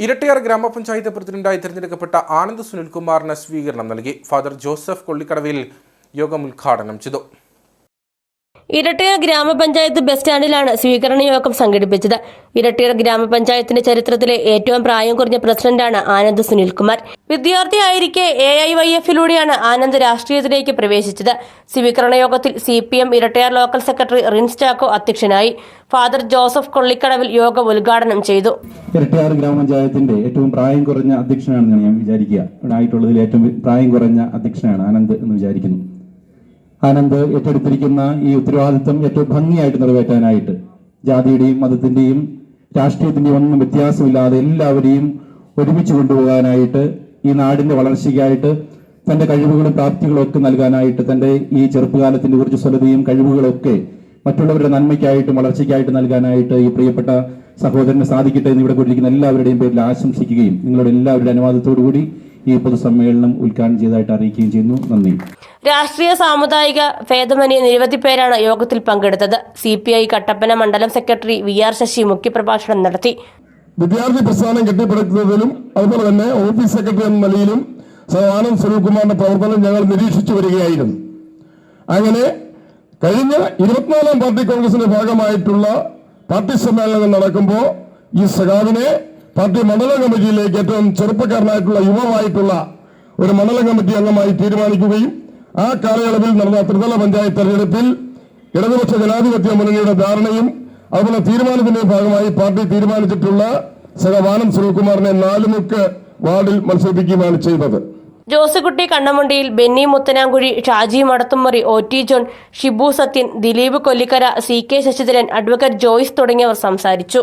ഇരട്ടിയാർ ഗ്രാമപഞ്ചായത്ത് പ്രസിഡന്റായി തിരഞ്ഞെടുക്കപ്പെട്ട ആനന്ദ് സുനിൽകുമാറിന് സ്വീകരണം നൽകി ഫാദർ ജോസഫ് കൊള്ളിക്കടവിൽ യോഗം ഉദ്ഘാടനം ചെയ്തു. ഇരട്ടിയർ ഗ്രാമപഞ്ചായത്ത് ബസ് സ്റ്റാൻഡിലാണ് സ്വീകരണ യോഗം സംഘടിപ്പിച്ചത്. ഇരട്ടിയർ ഗ്രാമപഞ്ചായത്തിന്റെ ചരിത്രത്തിലെ ഏറ്റവും പ്രായം കുറഞ്ഞ പ്രസിഡന്റാണ് ആനന്ദ് സുനിൽകുമാർ. വിദ്യാർത്ഥിയായിരിക്കെ എ ഐ വൈ എഫിലൂടെയാണ് ആനന്ദ് രാഷ്ട്രീയത്തിലേക്ക് പ്രവേശിച്ചത്. സ്വീകരണ യോഗത്തിൽ C P M Irattiyar local secretary Rins Chacko അധ്യക്ഷനായി. ഫാദർ ജോസഫ് കൊള്ളിക്കടവിൽ യോഗം ഉദ്ഘാടനം ചെയ്തു. ഇരട്ടിയാർ ഗ്രാമപഞ്ചായത്തിന്റെ ഏറ്റവും പ്രായം കുറഞ്ഞ അധ്യക്ഷനാണെന്ന് ഞാൻ വിചാരിക്കുക. ഏറ്റവും പ്രായം കുറഞ്ഞ അധ്യക്ഷനാണ് ആനന്ദ് എന്ന് വിചാരിക്കുന്നു. ആനന്ദ് ഏറ്റെടുത്തിരിക്കുന്ന ഈ ഉത്തരവാദിത്വം ഏറ്റവും ഭംഗിയായിട്ട് നിറവേറ്റാനായിട്ട് ജാതിയുടെയും മതത്തിന്റെയും രാഷ്ട്രീയത്തിന്റെയും ഒന്നും വ്യത്യാസമില്ലാതെ എല്ലാവരെയും ഒരുമിച്ച് കൊണ്ടുപോകാനായിട്ട് ഈ നാടിന്റെ വളർച്ചയ്ക്കായിട്ട് തന്റെ കഴിവുകളും പ്രാപ്തികളും ഒക്കെ നൽകാനായിട്ട് തന്റെ ഈ ചെറുപ്പകാലത്തിന്റെ ഊർജസ്വലതയും കഴിവുകളൊക്കെ മറ്റുള്ളവരുടെ നന്മയ്ക്കായിട്ടും വളർച്ചയ്ക്കായിട്ട് നൽകാനായിട്ട് ഈ പ്രിയപ്പെട്ട സഹോദരന് സാധിക്കട്ടെ എന്ന് ഇവിടെ കൊണ്ടിരിക്കുന്ന എല്ലാവരുടെയും പേരിൽ ആശംസിക്കുകയും നിങ്ങളുടെ എല്ലാവരുടെ അനുവാദത്തോടു കൂടി ഈ പൊതുസമ്മേളനം ഉദ്ഘാടനം ചെയ്തതായിട്ട് അറിയിക്കുകയും ചെയ്യുന്നു. നന്ദി. രാഷ്ട്രീയ സാമുദായിക ഭേദമന്യേ നിരവധി പേരാണ് യോഗത്തിൽ പങ്കെടുത്തത്. സി പി ഐ കട്ടപ്പന മണ്ഡലം സെക്രട്ടറി വി ആർ ശശി മുഖ്യപ്രഭാഷണം നടത്തി. വിദ്യാർത്ഥി പ്രസ്ഥാനം കെട്ടിപ്പടുക്കുന്നതിലും അതുപോലെ തന്നെ ഓഫീസ് സെക്രട്ടറി എന്ന നിലയിലും സർ ആനന്ദ് സുനിൽകുമാറിന്റെ പ്രവർത്തനം ഞങ്ങൾ നിരീക്ഷിച്ചു വരികയായിരുന്നു. അങ്ങനെ കഴിഞ്ഞ ഇരുപത്തിനാലാം പാർട്ടി കോൺഗ്രസിന്റെ ഭാഗമായിട്ടുള്ള പാർട്ടി സമ്മേളനങ്ങൾ നടക്കുമ്പോൾ ഈ സഖാവിനെ പാർട്ടി മണ്ഡല കമ്മിറ്റിയിലേക്ക് ഏറ്റവും ചെറുപ്പക്കാരനായിട്ടുള്ള യുവമായിട്ടുള്ള ഒരു മണ്ഡല കമ്മിറ്റി അംഗമായി തീരുമാനിക്കുകയും ആ കാലയളവിൽ നടന്ന ത്രിതല പഞ്ചായത്ത് തെരഞ്ഞെടുപ്പിൽ ഇടതുപക്ഷ ജനാധിപത്യ മുന്നണിയുടെ ധാരണയും അതുപോലെ തീരുമാനത്തിന്റെ ഭാഗമായി പാർട്ടി തീരുമാനിച്ചിട്ടുള്ള സഹവാനം സുനിൽകുമാറിനെ നാലുമുക്ക് വാർഡിൽ മത്സരിപ്പിക്കുകയാണ് ചെയ്തത്. Josekutty Kannamundiyil Benny Muthanamkuzhi Shaji Madathumari O T John Shibu Sathyan Dileep Kollikkara C K Sasidharan advocate Joyce തുടങ്ങിയവർ സംസാരിച്ചു.